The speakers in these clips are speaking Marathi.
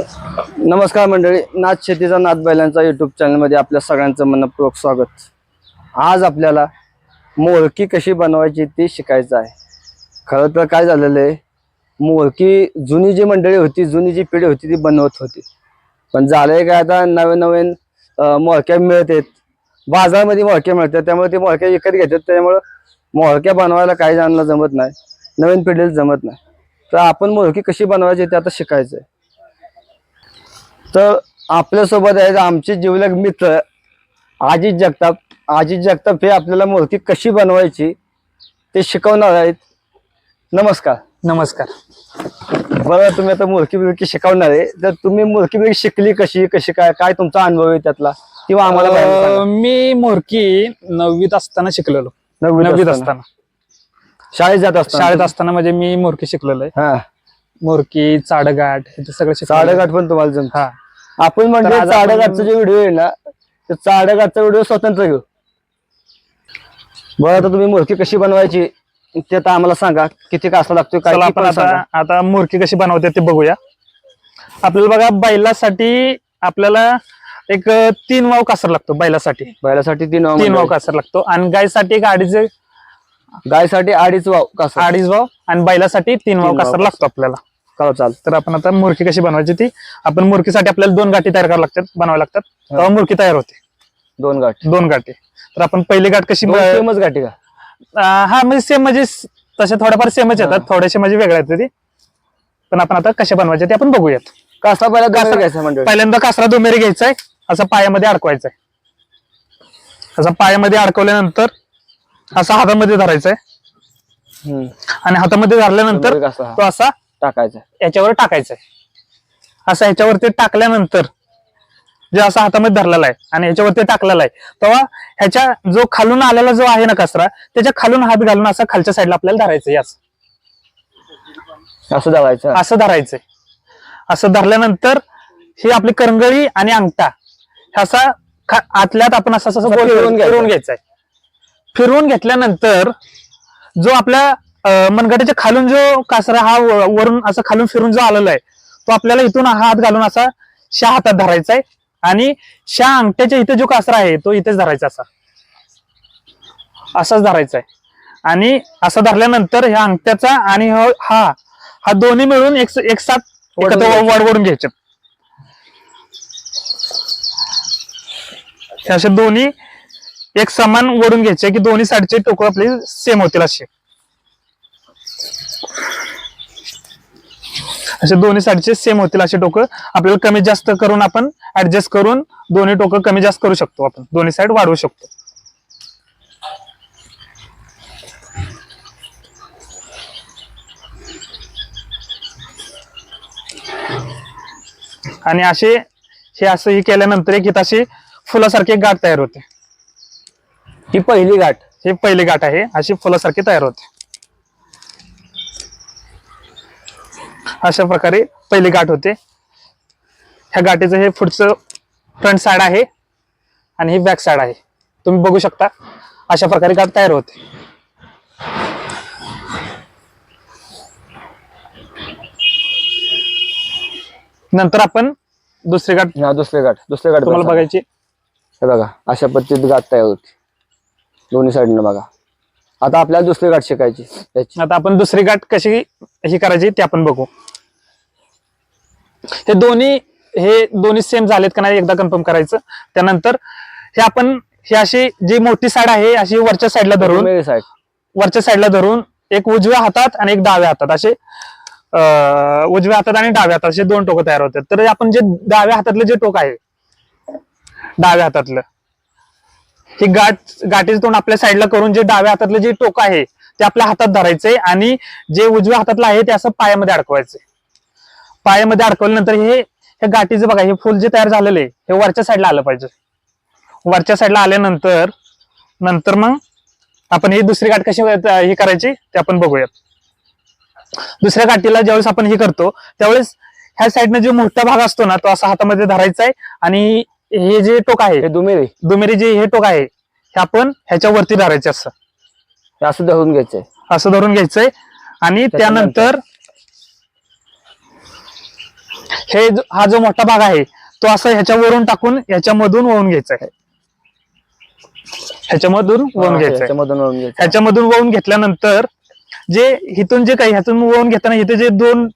नमस्कार मंडळी नाथ शेतीचा नाथ बैलांचा युट्यूब चॅनलमध्ये आपल्या सगळ्यांचं मनपूर्वक स्वागत. आज आपल्याला मोळकी कशी बनवायची ती शिकायचं आहे. खरं तर काय झालेलं आहे मोळकी जुनी जी मंडळी होती जुनी जी पिढी होती ती बनवत होती. पण झालंय काय आता नवीन नवीन मोहक्या मोळक्या मिळत आहेत. बाजारामध्ये मोळक्या मिळतात त्यामुळे ते मोळक्या विकत घेतात त्यामुळं मोळक्या बनवायला काही जणांना जमत नाही नवीन पिढीला जमत नाही. तर आपण मोहकी कशी बनवायची ते आता शिकायचं आहे तर आपल्यासोबत आहेत आमचे जिवलग मित्र अजित जगताप. अजित जगताप हे आपल्याला मूर्ती कशी बनवायची ते शिकवणार आहेत. नमस्कार. नमस्कार. बरं तुम्ही आता मूर्ती बिरकी शिकवणार आहे. तर तुम्ही मूर्ती बिरकी शिकली कशी? कशी काय? काय तुमचा अनुभव आहे त्यातला? किंवा आम्हाला सांगा. मी मोरकी नववीत असताना शिकलेलो. नववीत नववीत असताना. शाळेत जात असताना शाळेत असताना म्हणजे मी मोरकी शिकलेलो आहे. हा. मोरकी चाडगाठ हे ते सगळं शिकलेलं आहे. पण तुम्हाला जमत. हा. आपण म्हणजे चाडगाठचा जे व्हिडिओ आहे ना ते चाडगाठचा व्हिडिओ स्वतंत्र घेऊ. बरं आता तुम्ही मूर्ती कशी बनवायची ते आता आम्हाला सांगा किती कासा लागतो काय चला आपण पण आता मोरकी कशी बनवते ते बघूया. आपल्याला बघा बैलासाठी आपल्याला एक अं, तीन वाव कासर लागतो बैलासाठी. बैलासाठी तीन वाव तीन वाव मंडळी. कासर लागतो. आणि गायसाठी एक अडीच गायसाठी अडीच वाव कासा अडीच वाव आणि बैलासाठी तीन वाव वाव कासर. लागतो आपल्याला. का चाल. तर आपण आता मुरकी कशी बनवायची ती? आपण मुरकीसाठी आपल्याला दोन गाठी तयार करावं लागतात बनवाव्या लागतात. तेव्हा मुरकी तयार होते. दोन गाठ. दोन गाठी. तर आपण पहिली गाठ कशी दोन ब- सेमच गाठी का? हा म्हणजे सेम म्हणजे तसे थोड्याफार सेमच येतात थोडेसे म्हणजे वेगळे येतात ते. पण आपण आता कसे बनवायचे ते आपण बघूयात. कासा पहिला कासा- घ्यायचा मंडळ. पहिल्यांदा कासरा दोमेरी घ्यायचा आहे असं पायामध्ये अडकवायचा आहे असं पायामध्ये अडकवल्यानंतर असा हातामध्ये धरायचा आहे आणि हातामध्ये धरल्यानंतर कासा तो असा टाकायचा याच्यावर टाकायचं आहे असं ह्याच्यावरती टाकल्यानंतर जे असा हातामध्ये धरलेला आहे आणि ह्याच्यावरती टाकलेला आहे तेव्हा ह्याच्या जो खालून आलेला जो आहे ना कचरा त्याच्या खालून हात घालून असं खालच्या साईडला आपल्याला धरायचं याच असं दाबायचं असं धरायचंय. असं धरल्यानंतर ही आपली करंगळी आणि अंगठा असा आतल्यात आपण असं असं फिरवून फिरवून घ्यायचं. फिरवून घेतल्यानंतर जो आपल्या मनगटाच्या खालून जो कासरा हा वरून असं खालून फिरून जो आलेला आहे तो आपल्याला इथून हात घालून असा शा हातात धरायचा आहे आणि शा अंगठ्याच्या इथे जो कासरा आहे तो इथेच धरायचा असा. असाच धरायचा आहे आणि असं धरल्यानंतर ह्या अंगठ्याचा आणि ह- हा दोन्ही मिळून एक एक साथ. वडवडून घ्यायचे. असे दोन्ही एक समान ओढून घ्यायचे की दोन्ही साईडचे टोकं आपली सेम होतील असे. असे दोन्ही साईडचे सेम होतील असे टोकं. आपल्याला कमी जास्त करून आपण ऍडजस्ट करून दोन्ही टोकं कमी जास्त करू शकतो आपण. दोन्ही साईड वाढवू शकतो. आणि असे हे असं हे केल्यानंतर एक इथं अशी फुलासारखी गाठ तयार होते. ही पहिली गाठ. हे पहिली गाठ आहे. अशी फुलासारखी तयार होते. अशा प्रकारे पहिली गाठ होते. ह्या गाठीचं हे पुढचं फ्रंट साइड आहे आणि ही बॅक साइड आहे. तुम्ही बघू शकता अशा प्रकारे गाठ तयार होते. नंतर आपण दुसरी गाठ हा दुसरी गाठ दुसरी गाठ तुम्हाला बघा. बघायची. हे बघा अशा पद्धतीत गाठ तयार होती. दोन्ही साईडनं बघा. आता आपल्याला दुसरी गाठ शिकायची त्याची आता आपण दुसरी गाठ कशी ही करायची ते आपण बघू. हे दोन्ही हे दोन्ही सेम झालेत का नाही एकदा कन्फर्म करायचं. त्यानंतर हे आपण ही अशी जी मोठी साईड आहे अशी वरच्या साईडला धरून साईड. वरच्या साईडला धरून एक उजव्या हातात आणि एक डाव्या हातात. असे उजव्या हातात आणि डाव्या हातात असे दोन टोकं तयार होतात. तर आपण जे डाव्या हातातलं जे टोक आहे डाव्या हातातलं ही गाठ गाठीचं तोंड आपल्या साईडला करून जे डाव्या हातातलं जे टोक आहे ते आपल्या हातात धरायचंय आणि जे उजव्या हातातलं आहे ते असं पायामध्ये अडकवायचंय. पायामध्ये अडकवल्यानंतर हे हे गाठीचं बघा हे फुल जे तयार झालेलं आहे हे वरच्या साईडला आलं पाहिजे. वरच्या साईडला आल्यानंतर नंतर मग आपण ही दुसरी गाठ कशी ही करायची ते आपण बघूयात. दुसऱ्या गाठीला ज्यावेळेस आपण हे करतो त्यावेळेस ह्या साईडने जो मोठा भाग असतो ना तो असा हातामध्ये धरायचा आहे आणि हे जे टोक आहे दुमेरी. दुमेरी जे हे टोक आहे हे आपण ह्याच्या वरती धरायचे असं. हे असं धरून घ्यायचंय. असं धरून घ्यायचंय आणि? त्यानंतर हे हा जो मोठा भाग आहे तो असं ह्याच्यावरून टाकून ह्याच्यामधून वळून घ्यायचा आहे. ह्याच्यामधून वळून घ्यायचं वळून ह्याच्यामधून वळून घेतल्यानंतर जे इथून जे काही ह्यातून वळून घेताना इथे जे दोन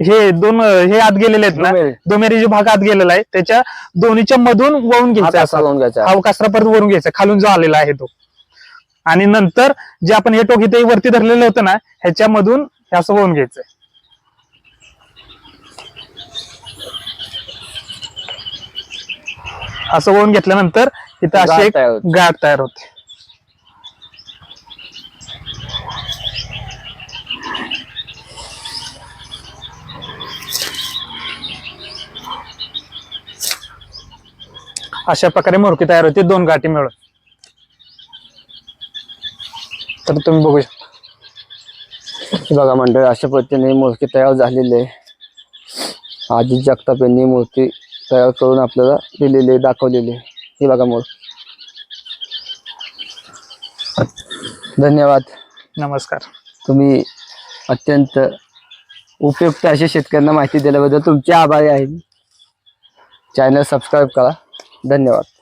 हे दोन हे आत गेलेले आहेत ना. डोमेरी जो भाग आत गेलेला आहे त्याच्या दोन्हीच्या मधून वळून घ्यायचा वळून हा कासरा परत वरून घ्यायचा खालून जो आलेला आहे तो. आणि नंतर जे आपण हे टोक इथे वरती धरलेलं होतं ना ह्याच्यामधून हे असं वळून घ्यायचंय असं वळून घेतल्यानंतर इथं अशी गाठ एक तयार होते. गाठ तयार होते. अशा प्रकारे मोरकी तयार होते. दोन गाठी मिळून. तर तुम्ही बघू शकता. बघा मंडळी अशा पद्धतीने मूर्ती तयार झालेली आहे. आजी जगताप यांनी मूर्ती तयार करून आपल्याला दिलेली दाखवलेली ही बघा मूर्ती धन्यवाद. नमस्कार. तुम्ही अत्यंत उपयुक्त अशी शेतकऱ्यांना माहिती दिल्याबद्दल तुमचे आभारी आहे. चॅनल सबस्क्राईब करा. धन्यवाद.